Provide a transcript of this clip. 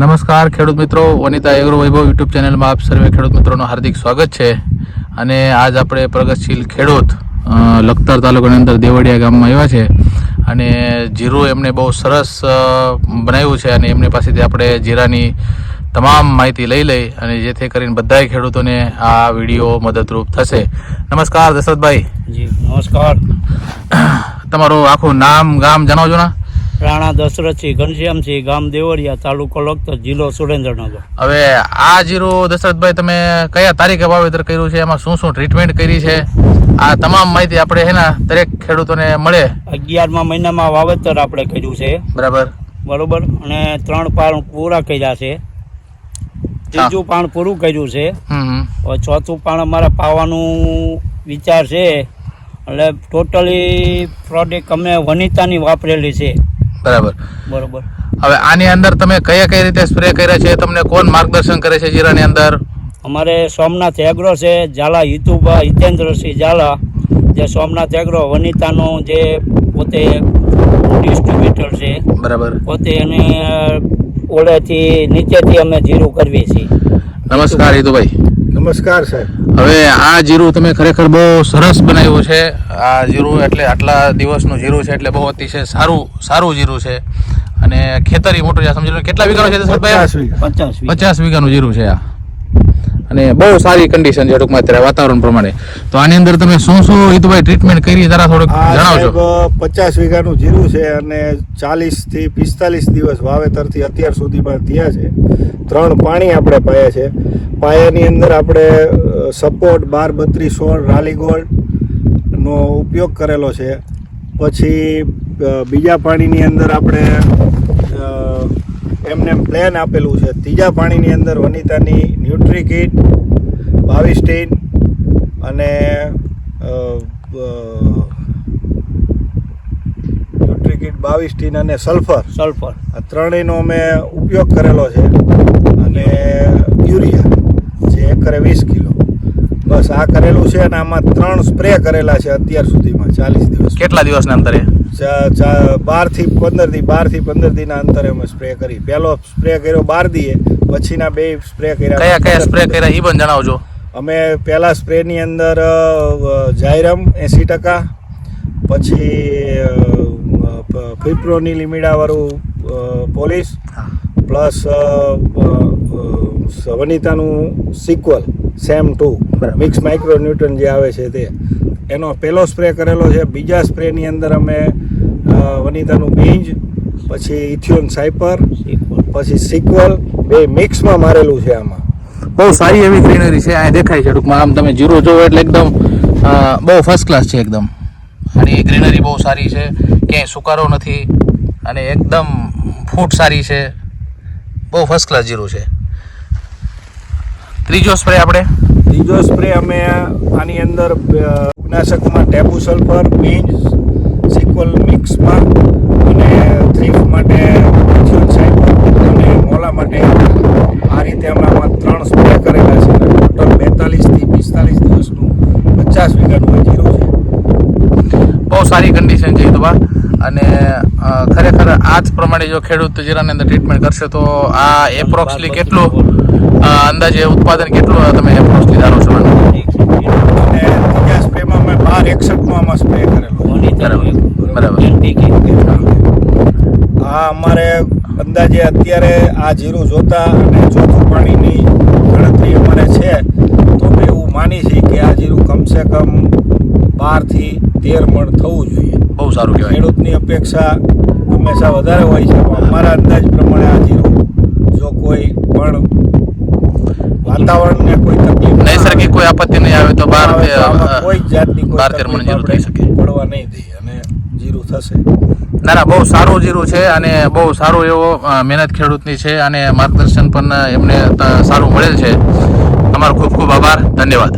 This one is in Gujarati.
નમસ્કાર ખેડૂત મિત્રો. વનિતા એગ્રો વૈભવ યુટ્યુબ ચેનલમાં આપ સર્વે ખેડૂત મિત્રોનું હાર્દિક સ્વાગત છે. અને આજ આપણે પ્રગતિશીલ ખેડૂત લખતર તાલુકાની અંદર દેવડિયા ગામમાં આવ્યા છે. અને જીરું એમને બહુ સરસ બનાવ્યું છે અને એમની પાસેથી આપણે જીરાની તમામ માહિતી લઈ લઈ અને જેથી કરીને બધાય ખેડૂતોને આ વીડિયો મદદરૂપ થશે. નમસ્કાર દશરથભાઈ. નમસ્કાર. તમારું આખું નામ ગામ જણાવજો ને. રાણા દશરથસિંહ ઘનશ્યામસિંહ ગામ દેવળિયા તાલુકો લખતર જિલ્લો સુરેન્દ્રનગર. હવે આ જીરું દશરથભાઈ તમે કયા તારીખે વાવેતર કર્યું છે? એમાં શું શું ટ્રીટમેન્ટ કરી છે? આ તમામ માહિતી આપણે હે દરેક ખેડૂતોને મળે. અગિયારમા મહિનામાં વાવેતર આપણે કર્યું છે. બરાબર. બરોબર? અને ત્રણ પાણ પૂરા કર્યા છે. ત્રીજું પાણ પૂરું કર્યું છે. હવે ચોથું પાણ અમારે પાવાનું વિચાર છે. એટલે ટોટલી પ્રોડક્ટ અમે વનિતાની વાપરેલી છે. બરાબર. બરોબર. હવે આની અંદર તમે કયા કઈ રીતે સ્પ્રે કર્યા છે? તમને કોણ માર્ગદર્શન કરે છે જીરાની અંદર? અમારે સોમનાથ એગ્રો છે ઝાલા હિતુભા હિતેન્દ્રસિંહ ઝાલા જે સોમનાથ એગ્રો વનિતાનો જે પોતે ડિસ્ટ્રીબ્યુટર છે. બરાબર. પોતે એને ઓળેથી નીચેથી અમે જીરું કરવી છીએ. નમસ્કાર હિતુભાઈ. નમસ્કાર સાહેબ. હવે આ જીરું તમે ખરેખર બહુ સરસ બનાવ્યું છે. આ જીરું એટલે આટલા દિવસનું જીરું છે એટલે બહુ અતિશય સારું સારું જીરું છે. અને ખેતરી મોટું છે સમજી લો કેટલા વીઘાનું છે પચાસ વીઘા. પચાસ વીઘાનું જીરું છે આ. અને બહુ સારી કન્ડિશન છે ટૂંકમાં અત્યારે વાતાવરણ પ્રમાણે. તો આની અંદર તમે શું શું હિતભાઈ ટ્રીટમેન્ટ કરી જરા થોડુંક જણાવજો. પચાસ વીઘાનું જીરું છે અને ચાલીસથી પિસ્તાલીસ દિવસ વાવેતરથી અત્યાર સુધીમાં થયા છે. ત્રણ પાણી આપણે પાયા છે. પાયાની અંદર આપણે સપોર્ટ બાર બત્રીસ સોળ રાલીગોલ્ડ નો ઉપયોગ કરેલો છે. પછી બીજા પાણીની અંદર આપણે એમને પ્લેન આપેલું છે. ત્રીજા પાણીની અંદર વનિતાની ન્યુટ્રીકીટ ભાવિસ્ટીન બાવીસ ટીન અને ન્યુટ્રીકીટ અ, બાવીસ ટીન અને સલ્ફર સલ્ફર આ ત્રણેયનો અમે ઉપયોગ કરેલો છે અને યુરિયા જે એકરે વીસ કિલો. બસ આ કરેલું છે અને આમાં ત્રણ સ્પ્રે કરેલા છે અત્યાર સુધીમાં ચાલીસ દિવસ. કેટલા દિવસના અંતરે? બારથી પંદર દી બારથી પંદર દીના અંતરે અમે સ્પ્રે કરી. પહેલો સ્પ્રે કર્યો બાર દીએ પછીના બે સ્પ્રે કર્યા. કયા કયા સ્પ્રે કર્યા એ પણ જણાવજો. અમે પહેલા સ્પ્રેની અંદર જાયરમ એંસી ટકા પછી ફિપ્રોની લીમીડાવાળું પોલીસ પ્લસ વનિતાનું સિક્વલ સેમ ટુ. મિક્સ માઇક્રો ન્યૂટન જે આવે છે તે. એનો પહેલો સ્પ્રે કરેલો છે. બીજા સ્પ્રેની અંદર અમે વનિતાનું બીજ પછી ઇથિયોન સાયપર પછી સિક્વલ બે મિક્સમાં મારેલું છે આમાં. બહુ સારી એવી ગ્રીનરી છે. આ દેખાય છે ટૂંકમાં. આમ તમે જીરો જોવો એટલે એકદમ બહુ ફર્સ્ટ ક્લાસ છે એકદમ. અને એ ગ્રીનરી બહુ સારી છે. ક્યાંય સુકારો નથી. અને એકદમ ફૂટ સારી છે. બહુ ફર્સ્ટ ક્લાસ જીરું છે. ત્રીજો સ્પ્રે આપણે. ત્રીજો સ્પ્રે અમે આની અંદર અ, ફૂગનાશકમાં ટેબુ સલ્ફર બીન્સ સિક્વલ મિક્સમાં અને થ્રીફ માટે અને મોલા માટે આ રીતે અમે ત્રણ સ્પ્રે કરેલા છે. અને ટોટલ બેતાલીસથી પિસ્તાલીસ દિવસનું પચાસ વીઘાનું જીરો છે. બહુ સારી કન્ડિશન છે તો અને ખરેખર આ જ પ્રમાણે જો ખેડૂત જીરાની અંદર ટ્રીટમેન્ટ કરશે તો આ એપ્રોક્સલી કેટલું અંદાજે ઉત્પાદન કેટલું તમે એપ્રોક્સલી ધારો છો? અમે એકસઠમાં આમાં સ્પ્રે કરેલો. બરાબર. આ અમારે અંદાજે અત્યારે આ જીરું જોતા અને ચોથું પાણીની ગણતરી અમારે છે તો અમે એવું માની છીએ કે આ જીરું કમસે કમ બારથી તેર મણ થવું જોઈએ. બહુ સારું કહેવાય. ખેડૂતની અપેક્ષા હંમેશા વધારે હોય છે. પણ અમારા અંદાજ પ્રમાણે આ જીરું જો કોઈ પણ વાતાવરણને કોઈ તકલીફ ના નૈસર્ગિક કોઈ આપત્તિ નહીં આવે તો બાર આવે તો આમાં કોઈ જ જાતની કોઈ બાર તેર મણ જીરું થઈ શકે. પડવા નહીં દે અને જીરું થશે. ના ના બહુ સારું જીરું છે અને બહુ સારું એવો મહેનત ખેડૂતની છે અને માર્ગદર્શન પણ એમને સારું મળેલ છે. તમારો ખૂબ ખૂબ આભાર. ધન્યવાદ.